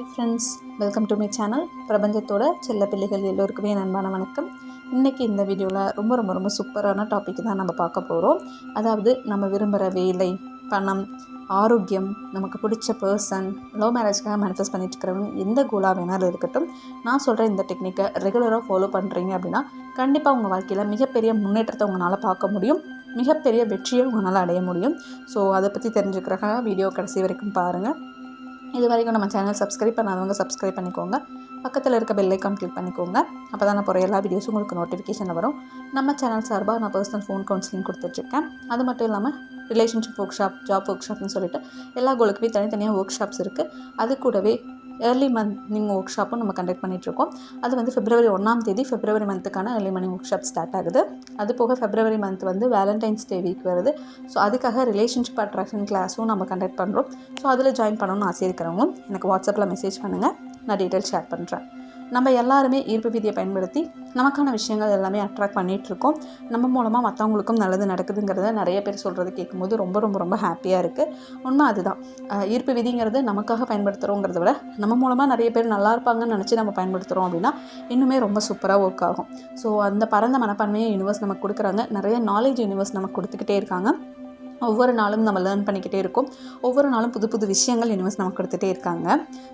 Hi friends welcome to my channel பிரபஞ்சத்தோட செல்ல பிள்ளைகள் எல்லோருக்குமே அன்பான வணக்கம். இன்றைக்கி இந்த வீடியோவில் ரொம்ப ரொம்ப ரொம்ப சூப்பரான டாபிக் தான் நம்ம பார்க்க போகிறோம் அதாவது நம்ம விரும்புகிற வேலை பணம் ஆரோக்கியம் நமக்கு பிடிச்ச பர்சன் லவ் மேரேஜ்க்காக மேனிஃபெஸ்ட் பண்ணிட்டு இருக்கிறவங்க எந்த கோலாக வேணாலும் இருக்கட்டும். நான் சொல்கிற இந்த டெக்னிக்கை ரெகுலராக ஃபாலோ பண்ணுறீங்க அப்படின்னா கண்டிப்பாக உங்கள் வாழ்க்கையில் மிகப்பெரிய முன்னேற்றத்தை உங்களால் பார்க்க முடியும். மிகப்பெரிய வெற்றியை உங்களால் அடைய முடியும். ஸோ அதை பற்றி தெரிஞ்சுக்கிறக்காக வீடியோ கடைசி வரைக்கும் பாருங்கள் இது வரைக்கும் நம்ம சேனல் சப்ஸ்கிரைப் பண்ணாதவங்க சப்ஸ்கிரைப் பண்ணிக்கோங்க. பக்கத்தில் இருக்க பெல்லைக்கான் கிளிக் பண்ணிக்கோங்க. அப்போ தான் நான் போகிற எல்லா வீடியோஸும் உங்களுக்கு நோட்டிஃபிகேஷன் வரும். நம்ம சேனல் சார்பாக நான் பர்சனல் ஃபோன் கவுன்சிலிங் கொடுத்துட்ருக்கேன். அது மட்டும் இல்லாமல் ரிலேஷன்ஷிப் ஒர்க் ஷாப் ஜாப் ஒர்க் ஷாப்னு சொல்லிட்டு எல்லா கோலுக்குமே தனித்தனியாக ஒர்க் ஷாப்ஸ் இருக்குது அது கூடவே ஏர்லி மந்த் ஒர்க் ஷாப்பும் நம்ம கண்டக்ட் பண்ணிகிட்ருக்கோம் அது வந்து பிப்ரவரி ஒன்றாம் தேதி பிப்ரவரி மந்த்துக்கான early morning workshop start ஆகுது. அது போக பிப்ரவரி மந்த் வந்து வேலண்டைன்ஸ் டே வீக் வருது. ஸோ அதுக்காக ரிலேஷன்ஷிப் அட்ராக்ஷன் கிளாஸும் நம்ம கண்டக்ட் பண்ணுறோம் ஸோ அதில் ஜாயின் பண்ணணும்னு ஆசை இருக்கிறவங்க எனக்கு வாட்ஸ்அப்பில் மெசேஜ் பண்ணுங்கள் நான் டீட்டெயில் ஷேர் பண்ணுறேன் நம்ம எல்லாருமே ஈர்ப்பு விதியை பயன்படுத்தி நமக்கான விஷயங்கள் எல்லாமே அட்ராக்ட் பண்ணிகிட்ருக்கோம் நம்ம மூலமாக மற்றவங்களுக்கும் நல்லது நடக்குதுங்கிறத நிறைய பேர் சொல்கிறது கேட்கும்போது ரொம்ப ரொம்ப ரொம்ப ஹாப்பியாக இருக்குது உண்மை அதுதான். ஈர்ப்பு விதிங்கிறது நமக்காக பயன்படுத்துகிறோங்கிறத விட நம்ம மூலமாக நிறைய பேர் நல்லா இருப்பாங்கன்னு நினச்சி நம்ம பயன்படுத்துகிறோம் அப்படின்னா இன்னுமே ரொம்ப சூப்பராக ஒர்க் ஆகும். ஸோ அந்த பரந்த மனப்பான்மையை யூனிவர்ஸ் நமக்கு கொடுக்குறாங்க. நிறைய நாலேஜ் யூனிவர்ஸ் நமக்கு கொடுத்துக்கிட்டே இருக்காங்க. ஒவ்வொரு நாளும் நம்ம லேர்ன் பண்ணிக்கிட்டே இருக்கோம். ஒவ்வொரு நாளும் புது புது விஷயங்கள் யூனிவர்ஸ் நமக்கு கொடுத்துட்டே இருக்காங்க.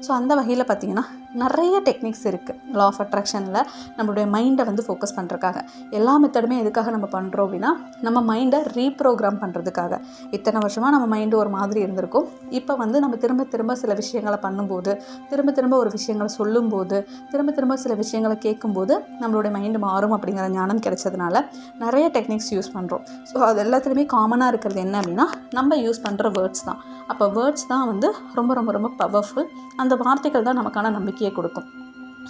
ஸோ அந்த வகையில் பார்த்திங்கன்னா நிறைய டெக்னிக்ஸ் இருக்குது லா ஆஃப் அட்ராக்ஷனில் நம்மளுடைய மைண்டை வந்து ஃபோக்கஸ் பண்ணுறக்காக எல்லா மெத்தடுமே எதுக்காக நம்ம பண்ணுறோம் அப்படின்னா நம்ம மைண்டை ரீப்ரோக்ராம் பண்ணுறதுக்காக இத்தனை வருஷமாக நம்ம மைண்டு ஒரு மாதிரி இருந்திருக்கும். இப்போ வந்து நம்ம திரும்ப திரும்ப சில விஷயங்களை பண்ணும்போது திரும்ப திரும்ப ஒரு விஷயங்களை சொல்லும்போது திரும்ப திரும்ப சில விஷயங்களை கேட்கும்போது நம்மளுடைய மைண்டு மாறும் அப்படிங்கிற ஞானம் கிடைச்சதுனால நிறைய டெக்னிக்ஸ் யூஸ் பண்ணுறோம் ஸோ அது எல்லாத்துலேயுமே காமனாக இருக்கிறது என்ன அப்படின்னா நம்ம யூஸ் பண்ணுற வேர்ட்ஸ் தான். அப்போ வேர்ட்ஸ் தான் வந்து ரொம்ப ரொம்ப ரொம்ப பவர்ஃபுல் அந்த வார்த்தைகள் தான் நமக்கான நம்பிக்கையை கொடுக்கும்.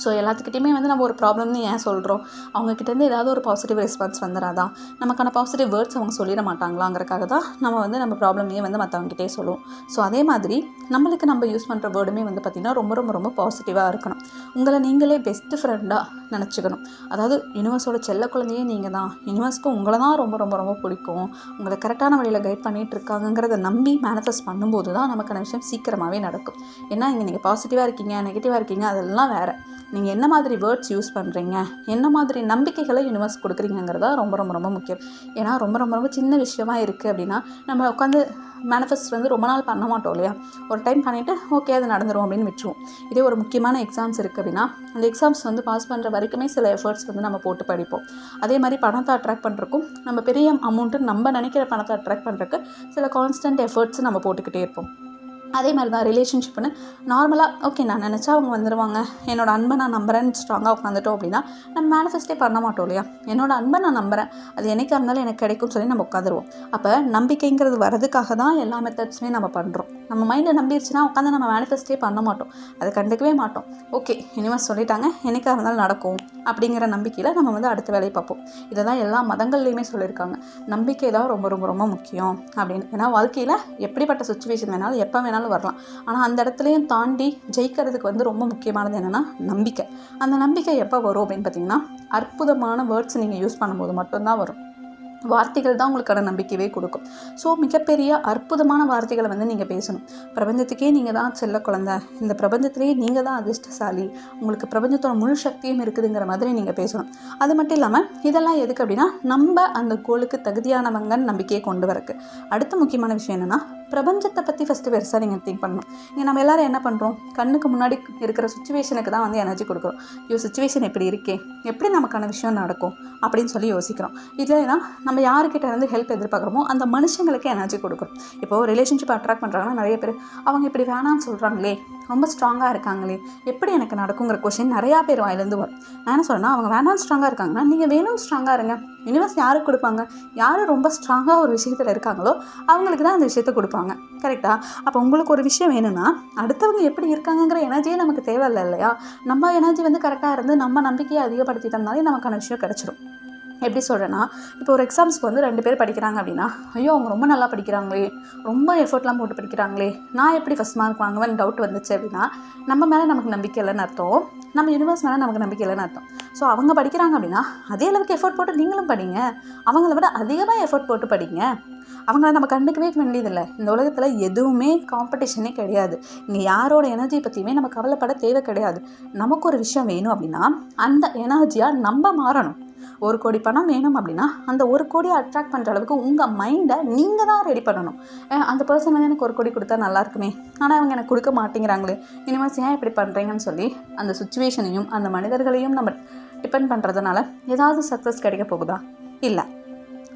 ஸோ எல்லாத்துக்கிட்டையுமே வந்து நம்ம ஒரு ப்ராப்ளம்னு ஏன் சொல்கிறோம் அவங்கக்கிட்டேருந்து ஏதாவது ஒரு பாசிட்டிவ் ரெஸ்பான்ஸ் வந்துடாதா நமக்கான பாசிட்டிவ் வேர்ட்ஸ் அவங்க சொல்லிட மாட்டாங்களாங்கிறக்காக தான் நம்ம வந்து நம்ம ப்ராப்ளமையே வந்து மற்றவங்ககிட்டே சொல்லுவோம். ஸோ அதே மாதிரி நம்மளுக்கு நம்ம யூஸ் பண்ணுற வேர்டுமே வந்து பார்த்திங்கன்னா ரொம்ப ரொம்ப ரொம்ப பாசிட்டிவாக இருக்கணும். உங்களை நீங்களே பெஸ்ட் ஃப்ரெண்டாக நினச்சிக்கணும். அதாவது யூனிவர்ஸோட செல்ல குழந்தையே நீங்கள் தான். யூனிவர்ஸ்க்கு உங்களை தான் ரொம்ப ரொம்ப ரொம்ப பிடிக்கும். உங்களை கரெக்டான வழியில் கைட் பண்ணிகிட்டு இருக்காங்கங்கிறத நம்பி மேனிஃபெஸ்ட் பண்ணும்போது தான் நமக்கான விஷயம் சீக்கிரமாகவே நடக்கும். ஏன்னா இங்கே நீங்கள் பாசிட்டிவாக இருக்கீங்க நெகட்டிவாக இருக்கீங்க அதெல்லாம் வேறு. நீங்கள் என்ன மாதிரி வேர்ட்ஸ் யூஸ் பண்ணுறீங்க என்ன மாதிரி நம்பிக்கைகளை யூனிவர்ஸ் கொடுக்குறீங்கிறதா ரொம்ப ரொம்ப ரொம்ப முக்கியம். ஏன்னா ரொம்ப ரொம்ப ரொம்ப சின்ன விஷயமா இருக்குது அப்படின்னா நம்ம உட்காந்து மேனிஃபெஸ்ட் வந்து ரொம்ப நாள் பண்ண மாட்டோம் இல்லையா? ஒரு டைம் பண்ணிவிட்டு ஓகே அது நடந்துடும் அப்படின்னு விட்டுருவோம். இதே ஒரு முக்கியமான எக்ஸாம்ஸ் இருக்குது அப்படின்னா அந்த எக்ஸாம்ஸ் வந்து பாஸ் பண்ணுற வரைக்குமே சில எஃபர்ட்ஸ் வந்து நம்ம போட்டு படிப்போம். அதே மாதிரி பணத்தை அட்ராக்ட் பண்ணுறக்கும் நம்ம பெரிய அமௌண்ட்டு நம்ம நினைக்கிற பணத்தை அட்ராக்ட் பண்ணுறக்கு சில கான்ஸ்டன்ட் எஃபர்ட்ஸ் நம்ம போட்டுக்கிட்டே இருப்போம். அதே மாதிரி தான் ரிலேஷன்ஷிப்னு நார்மலாக ஓகே நான் நினச்சா அவங்க வந்துடுவாங்க என்னோட அன்பை நான் நம்புறேன்னு ஸ்ட்ராங்காக உட்காந்துட்டோம் அப்படின்னா நம்ம மேனிஃபெஸ்டே பண்ண மாட்டோம் இல்லையா? என்னோட அன்பை நான் நம்புகிறேன் அது என்றைக்காக இருந்தாலும் எனக்கு கிடைக்கும்னு சொல்லி நம்ம உட்காந்துருவோம். அப்போ நம்பிக்கைங்கிறது வரதுக்காக தான் எல்லா மெத்தட்ஸுமே நம்ம பண்ணுறோம் நம்ம மைண்டை நம்பிடுச்சுன்னா உட்காந்து நம்ம மேனிஃபெஸ்டே பண்ண மாட்டோம். அதை கண்டுக்கவே மாட்டோம். ஓகே இனிமேல் சொல்லிட்டாங்க. என்னைக்காக இருந்தாலும் நடக்கும் அப்படிங்கிற நம்பிக்கையில் நம்ம வந்து அடுத்த வேலையை பார்ப்போம். இதை தான் எல்லா மதங்கள்லையுமே சொல்லியிருக்காங்க. நம்பிக்கை தான் ரொம்ப ரொம்ப ரொம்ப முக்கியம் அப்படின்னு. ஏன்னா வாழ்க்கையில் எப்படிப்பட்ட சுச்சுவேஷன் வேணாலும் எப்போ வேணாலும் வரலாம். ஆனால் அந்த இடத்துலையும் தாண்டி ஜெயிக்கிறதுக்கு வந்து ரொம்ப முக்கியமானது என்னென்னா நம்பிக்கை. அந்த நம்பிக்கை எப்போ வரும் அப்படின்னு பார்த்தீங்கன்னா அற்புதமான வேர்ட்ஸ் நீங்கள் யூஸ் பண்ணும்போது மட்டும்தான் வரும். வார்த்தைகள் தான் உங்களுக்கான நம்பிக்கையே கொடுக்கும். ஸோ மிகப்பெரிய அற்புதமான வார்த்தைகளை வந்து நீங்கள் பேசணும். பிரபஞ்சத்துக்கே நீங்கள் தான் செல்ல குழந்தை. இந்த பிரபஞ்சத்திலேயே நீங்கள் தான் அதிர்ஷ்டசாலி. உங்களுக்கு பிரபஞ்சத்தோட முழு சக்தியும் இருக்குதுங்கிற மாதிரி நீங்கள் பேசணும். அது மட்டும் இல்லாமல் இதெல்லாம் எதுக்கு அப்படின்னா நம்ம அந்த கோளுக்கு தகுதியானவங்கன்னு நம்பிக்கையை கொண்டு வரக்கு. அடுத்த முக்கியமான விஷயம் என்னென்னா பிரபஞ்சத்தை பற்றி ஃபஸ்ட்டு பெருசாக நீங்கள் திங்க் பண்ணணும். இங்கே நம்ம எல்லாரும் என்ன பண்ணுறோம் கண்ணுக்கு முன்னாடி இருக்கிற சுச்சுவேஷனுக்கு தான் வந்து எனர்ஜி கொடுக்குறோம். ஐயோ சுச்சுவேஷன் எப்படி இருக்கே. எப்படி நமக்கான விஷயம் நடக்கும்? அப்படின்னு சொல்லி யோசிக்கிறோம். இல்லைன்னா நம்ம நம்ம யாருக்கிட்ட இருந்து ஹெல்ப் எதிர்பார்க்குறோமோ அந்த மனுஷங்களுக்கு எனர்ஜி கொடுக்குறோம் இப்போ ரிலேஷன்ஷிப் அட்ராக்ட் பண்ணுறாங்கன்னா நிறைய பேர் அவங்க இப்படி வேணாம்னு சொல்கிறாங்களே ரொம்ப ஸ்ட்ராங்காக இருக்காங்களே எப்படி எனக்கு நடக்குங்கிற கொஷின் நிறையா பேர் வாயிலேருந்து வரும். நான் என்ன சொல்கிறேன்னா அவங்க வேணாம் ஸ்ட்ராங்காக இருக்காங்கன்னா நீங்கள் வேணும் ஸ்ட்ராங்காக இருங்க. யூனிவர்ஸ் யாருக்கு கொடுப்பாங்க? யார் ரொம்ப ஸ்ட்ராங்காக ஒரு விஷயத்தில் இருக்காங்களோ அவங்களுக்கு தான் அந்த விஷயத்த கொடுப்பாங்க. கரெக்டாக அப்போ உங்களுக்கு ஒரு விஷயம் வேணும்னா அடுத்தவங்க எப்படி இருக்காங்கங்கிற எனர்ஜியே நமக்கு தேவையில்லை இல்லையா? நம்ம எனர்ஜி வந்து கரெக்டாக இருந்து நம்ம நம்பிக்கையை அதிகப்படுத்திட்டோம்னாலே நமக்கான விஷயம் கிடச்சிரும். எப்படி சொல்கிறேன்னா இப்போ ஒரு எக்ஸாம்ஸ்க்கு வந்து ரெண்டு பேர் படிக்கிறாங்க அப்படின்னா ஐயோ அவங்க ரொம்ப நல்லா படிக்கிறாங்களே ரொம்ப எஃபர்ட்லாம் போட்டு படிக்கிறாங்களே நான் எப்படி ஃபஸ்ட் மார்க் வாங்குவேன் டவுட் வந்துச்சு அப்படின்னா நம்ம மேலே நமக்கு நம்பிக்கை இல்லைன்னு அர்த்தம். நம்ம யூனிவர்ஸ் மேலே நமக்கு நம்பிக்கை இல்லைன்னு அர்த்தம். ஸோ அவங்க படிக்கிறாங்க அப்படின்னா அதே அளவுக்கு எஃபர்ட் போட்டு நீங்களும் படிங்க. அவங்கள விட அதிகமாக எஃபர்ட் போட்டு படிங்க. அவங்கள நம்ம கண்டுக்கவே வேண்டியதில்லை. இந்த உலகத்தில் எதுவுமே காம்படிஷனே கிடையாது. இங்கே யாரோட எனர்ஜி பற்றியுமே நம்ம கவலைப்பட தேவை கிடையாது. நமக்கு ஒரு விஷயம் வேணும் அப்படின்னா அந்த எனர்ஜியாக நம்ம மாறணும். ஒரு கோடி பணம் வேணும் அப்படின்னா அந்த ஒரு கோடியை அட்ராக்ட் பண்ணுற அளவுக்கு உங்கள் மைண்டை நீங்கள் தான் ரெடி பண்ணணும். அந்த பர்சன் வந்து எனக்கு ஒரு கோடி கொடுத்தா நல்லாயிருக்குமே ஆனால் அவங்க எனக்கு கொடுக்க மாட்டேங்கிறாங்களே. இனிமேல் ஏன் இப்படி பண்ணுறீங்கன்னு சொல்லி அந்த சுச்சுவேஷனையும் அந்த மனிதர்களையும் நம்ம டிபெண்ட் பண்ணுறதுனால ஏதாவது சக்ஸஸ் கிடைக்க போகுதா? இல்லை.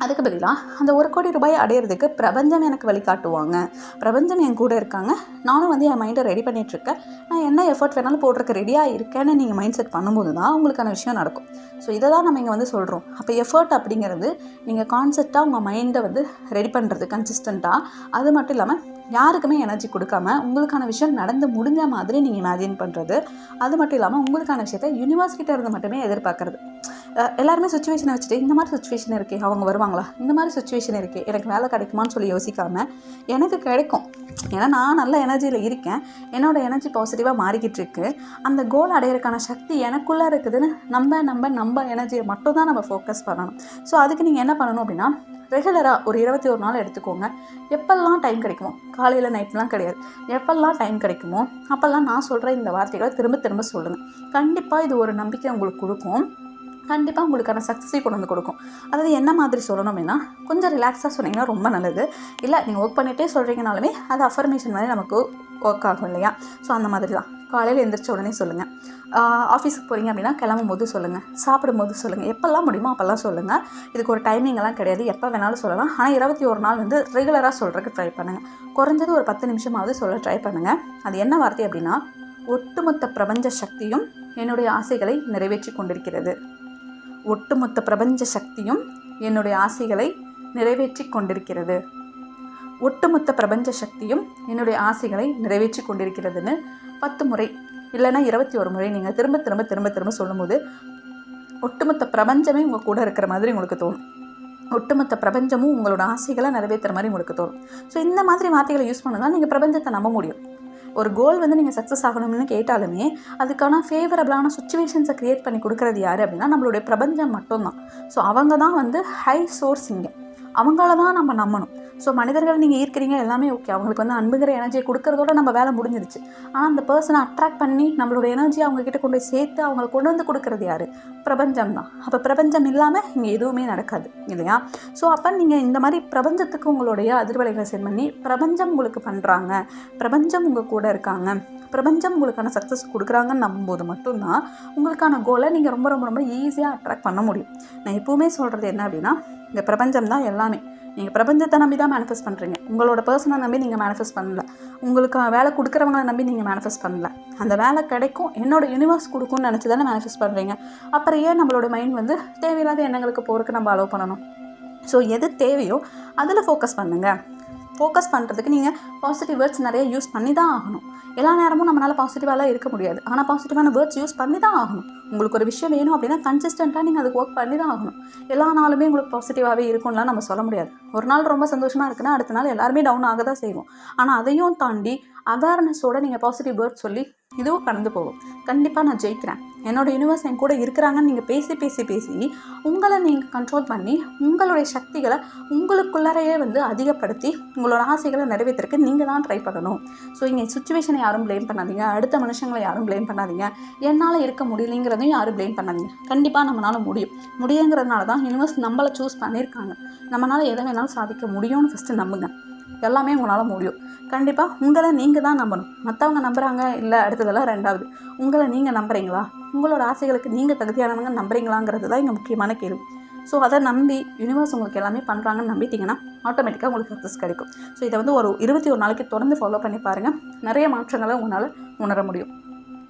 அதுக்கு பதிலாக அந்த ஒரு கோடி ரூபாய் அடையிறதுக்கு பிரபஞ்சம் எனக்கு வழிகாட்டுவாங்க பிரபஞ்சம் என் கூட இருக்காங்க. நானும் வந்து என் மைண்டை ரெடி பண்ணிகிட்ருக்கேன் நான் என்ன எஃபர்ட் வேணாலும் போடுறதுக்கு ரெடியாக இருக்கேன்னு நீங்கள் மைண்ட் செட் பண்ணும்போது தான் உங்களுக்கான விஷயம் நடக்கும். ஸோ இதை தான் நம்ம இங்கே வந்து சொல்கிறோம் அப்போ எஃபர்ட் அப்படிங்கிறது நீங்கள் கான்செப்டாக உங்கள் மைண்டை வந்து ரெடி பண்ணுறது கன்சிஸ்டண்ட்டாக அது மட்டும் இல்லாமல் யாருக்குமே எனர்ஜி கொடுக்காம உங்களுக்கான விஷயம் நடந்து முடிஞ்ச மாதிரி நீங்கள் இமேஜின் பண்ணுறது அது மட்டும் இல்லாமல் உங்களுக்கான விஷயத்த யூனிவர்ஸ் இருந்து மட்டுமே எதிர்பார்க்குறது. எல்லாருமே சுச்சுவேஷனை வச்சுட்டு இந்த மாதிரி சுச்சுவேஷன் இருக்கே அவங்க வருவாங்களா? இந்த மாதிரி சுச்சுவேஷன் இருக்கே எனக்கு வேலை கிடைக்குமான்னு சொல்லி யோசிக்காம எனக்கு கிடைக்கும். ஏன்னா நான் நல்ல எனர்ஜியில் இருக்கேன். என்னோட எனர்ஜி பாசிட்டிவாக மாறிக்கிட்டு இருக்கு. அந்த கோல் அடையிறதுக்கான சக்தி எனக்குள்ளே இருக்குதுன்னு நம்ம நம்ம நம்ம எனர்ஜியை மட்டும் தான் நம்ம ஃபோக்கஸ் பண்ணணும். ஸோ அதுக்கு நீங்கள் என்ன பண்ணணும் அப்படின்னா ரெகுலராக ஒரு இருபத்தி ஒரு நாள் எடுத்துக்கோங்க. எப்பெல்லாம் டைம் கிடைக்குமோ காலையில் நைட்லாம் கிடையாது. எப்பெல்லாம் டைம் கிடைக்குமோ அப்போல்லாம் நான் சொல்கிற இந்த வார்த்தைகளை திரும்ப திரும்ப சொல்லுங்கள் கண்டிப்பாக இது ஒரு நம்பிக்கை உங்களுக்கு கொடுக்கும். கண்டிப்பாக உங்களுக்கான சக்ஸஸை கொண்டு வந்து கொடுக்கும். அதாவது என்ன மாதிரி சொல்லணும் அப்படின்னா கொஞ்சம் ரிலாக்ஸாக சொன்னீங்கன்னா ரொம்ப நல்லது. இல்லை நீங்கள் ஒர்க் பண்ணிகிட்டே சொல்கிறீங்கனாலுமே அது அஃபர்மேஷன் மாதிரி நமக்கு ஒர்க் ஆகும் இல்லையா? ஸோ அந்த மாதிரி தான் காலையில் எந்திரிச்ச உடனே சொல்லுங்கள் ஆஃபீஸுக்கு போகிறீங்க அப்படின்னா கிளம்பும் போது சொல்லுங்கள் சாப்பிடும்போது சொல்லுங்கள் எப்போல்லாம் முடியுமோ அப்போல்லாம் சொல்லுங்கள் இதுக்கு ஒரு டைமிங்கெல்லாம் கிடையாது. எப்போ வேணாலும் சொல்லலாம். ஆனால் இருபத்தி ஒரு நாள் வந்து ரெகுலராக சொல்கிறதுக்கு ட்ரை பண்ணுங்கள் குறைஞ்சது ஒரு பத்து நிமிஷமாவது சொல்ல ட்ரை பண்ணுங்கள் அது என்ன வார்த்தை அப்படின்னா ஒட்டுமொத்த பிரபஞ்ச சக்தியும் என்னுடைய ஆசைகளை நிறைவேற்றி கொண்டிருக்கிறது. ஒட்டுமொத்த பிரபஞ்ச சக்தியும் என்னுடைய ஆசைகளை நிறைவேற்றி கொண்டிருக்கிறது. ஒட்டுமொத்த பிரபஞ்ச சக்தியும் என்னுடைய ஆசைகளை நிறைவேற்றி கொண்டிருக்கிறதுன்னு பத்து முறை இல்லைன்னா இருபத்தி ஒரு முறை நீங்கள் திரும்ப திரும்ப திரும்ப திரும்ப சொல்லும்போது ஒட்டுமொத்த பிரபஞ்சமே உங்கள் கூட இருக்கிற மாதிரி உங்களுக்கு தோணும். ஒட்டுமொத்த பிரபஞ்சமும் உங்களோட ஆசைகளை நிறைவேற்றுற மாதிரி உங்களுக்கு தோணும். ஸோ இந்த மாதிரி வார்த்தைகளை யூஸ் பண்ணதான் நீங்கள் பிரபஞ்சத்தை நம்ப முடியும். ஒரு கோல் வந்து நீங்கள் சக்ஸஸ் ஆகணும்னு கேட்டாலுமே அதுக்கான ஃபேவரபிளான சுச்சுவேஷன்ஸை க்ரியேட் பண்ணி கொடுக்குறது யார் அப்படின்னா நம்மளுடைய பிரபஞ்சம் மட்டும்தான். ஸோ அவங்க தான் வந்து ஹை சோர்ஸ் இங்கே அவங்கள தான் நம்ம நம்பணும். ஸோ மனிதர்கள் நீங்கள் ஈர்க்கிறீங்க எல்லாமே ஓகே அவங்களுக்கு வந்து அன்புங்கிற எனர்ஜியை கொடுக்கறதோட நம்ம வேலை முடிஞ்சிருச்சு. ஆனால் அந்த பர்சனை அட்ராக்ட் பண்ணி நம்மளோட எனர்ஜியை அவங்கக்கிட்ட கொண்டு போய் சேர்த்து அவங்களை கொண்டு வந்து கொடுக்கறது யார்? பிரபஞ்சம் தான். அப்போ பிரபஞ்சம் இல்லாமல் இங்கே எதுவுமே நடக்காது இல்லையா? ஸோ அப்போ நீங்கள் இந்த மாதிரி பிரபஞ்சத்துக்கு உங்களுடைய அதிர்வலைகளை சென்ட் பண்ணி பிரபஞ்சம் உங்களுக்கு பண்ணுறாங்க பிரபஞ்சம் உங்கள் கூட இருக்காங்க பிரபஞ்சம் உங்களுக்கான சக்ஸஸ் கொடுக்குறாங்கன்னு நம்பும்போது மட்டும்தான் உங்களுக்கான கோலை நீங்கள் ரொம்ப ரொம்ப ரொம்ப ஈஸியாக அட்ராக்ட் பண்ண முடியும். நான் எப்போவுமே சொல்கிறது என்ன அப்படின்னா இந்த பிரபஞ்சம் தான் எல்லாமே. நீங்கள் பிரபஞ்சத்தை நம்பி தான் மேனிஃபெஸ்ட் பண்ணுறீங்க உங்களோட பர்சனை நம்பி நீங்கள் மேனிஃபெஸ்ட் பண்ணல. உங்களுக்கு வேலை கொடுக்குறவங்கள நம்பி நீங்கள் மேனிஃபெஸ்ட் பண்ணல. அந்த வேலை கிடைக்கும் என்னோட யூனிவர்ஸ் கொடுக்கும்னு நினச்சி தானே மேனிஃபெஸ்ட் பண்ணுறீங்க அப்புறம் ஏன் நம்மளோட மைண்ட் வந்து தேவையில்லாத எண்ணங்களுக்கு போகிறதுக்கு நம்ம அலோவ் பண்ணணும்? ஸோ எது தேவையோ அதில் ஃபோக்கஸ் பண்ணுங்கள் ஃபோக்கஸ் பண்ணுறதுக்கு நீங்கள் பாசிட்டிவ் வேர்ட்ஸ் நிறைய யூஸ் பண்ணி தான் ஆகணும். எல்லா நேரமும் நம்மளால் பாசிட்டிவாலாம் இருக்க முடியாது. ஆனால் பாசிட்டிவான வேர்ட்ஸ் யூஸ் பண்ணி தான் ஆகணும். உங்களுக்கு ஒரு விஷயம் வேணும் அப்படின்னா கன்சிஸ்டண்ட்டாக நீங்கள் அதுக்கு ஒர்க் பண்ணி தான் ஆகணும். எல்லா நாளுமே உங்களுக்கு பாசிட்டிவாகவே இருக்கும்லாம் நம்ம சொல்ல முடியாது. ஒரு நாள் ரொம்ப சந்தோஷமாக இருக்குன்னா அடுத்த நாள் எல்லாருமே டவுன் ஆக தான் செய்வோம். ஆனால் அதையும் தாண்டி அவேர்னஸோட நீங்கள் பாசிட்டிவ் வேர்ட் சொல்லி இதுவும் கடந்து போகும். கண்டிப்பாக நான் ஜெயிக்கிறேன். என்னோடய யூனிவர்ஸ் என் கூட இருக்கிறாங்கன்னு நீங்கள் பேசி பேசி பேசி உங்களை நீங்கள் கண்ட்ரோல் பண்ணி உங்களுடைய சக்திகளை உங்களுக்குள்ளாரையே வந்து அதிகப்படுத்தி உங்களோட ஆசைகளை நிறைவேற்றுறதுக்கு நீங்கள் தான் ட்ரை பண்ணணும். ஸோ இங்கே சுச்சுவேஷனை யாரும் ப்ளேம் பண்ணாதீங்க. அடுத்த மனுஷங்களை யாரும் ப்ளேம் பண்ணாதீங்க. என்னால் இருக்க முடியலைங்கிறதையும் யாரும் ப்ளேம் பண்ணாதீங்க. கண்டிப்பாக நம்மளால் முடியும். முடியுங்கிறதுனால தான் யூனிவர்ஸ் நம்மளை சூஸ் பண்ணியிருக்காங்க. நம்மளால் எதை வேணாலும் சாதிக்க முடியும்னு ஃபஸ்ட்டு நம்புங்க. எல்லாமே உங்களால் முடியும். கண்டிப்பாக உங்களை நீங்கள் தான் நம்பணும். மற்றவங்க நம்புகிறாங்க இல்லை அடுத்ததெல்லாம் ரெண்டாவது. உங்களை நீங்கள் நம்புறீங்களா? உங்களோட ஆசைகளுக்கு நீங்கள் தகுதியானவங்க நம்புறீங்களாங்கிறது தான் இங்கே முக்கியமான கேள்வி. ஸோ அதை நம்பி யூனிவர்ஸ் உங்களுக்கு எல்லாமே பண்ணுறாங்கன்னு நம்பிட்டீங்கன்னா ஆட்டோமேட்டிக்காக உங்களுக்கு சக்ஸஸ் கிடைக்கும். ஸோ இதை வந்து ஒரு இருபத்தி ஒரு நாளைக்கு தொடர்ந்து ஃபாலோ பண்ணி பாருங்கள் நிறைய மாற்றங்களை உங்களால் உணர முடியும்.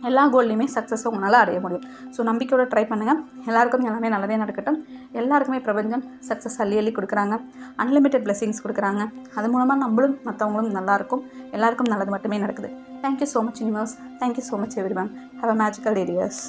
எல்லா கோல்லையுமே சக்ஸஸை உங்களால் அடைய முடியும். ஸோ நம்பிக்கையோட ட்ரை பண்ணுங்கள் எல்லாருக்கும் எல்லாமே நல்லதே நடக்கட்டும். எல்லாருக்குமே பிரபஞ்சம் சக்ஸஸ் அள்ளி அள்ளி கொடுக்குறாங்க. அன்லிமிட்டெட் பிளெஸிங்ஸ் கொடுக்குறாங்க. அது மூலமாக நம்மளும் மற்றவங்களும் நல்லாயிருக்கும் எல்லாருக்கும் நல்லது மட்டுமே நடக்குது. Thank you so much universe thank you so much every ma'am have a magical areas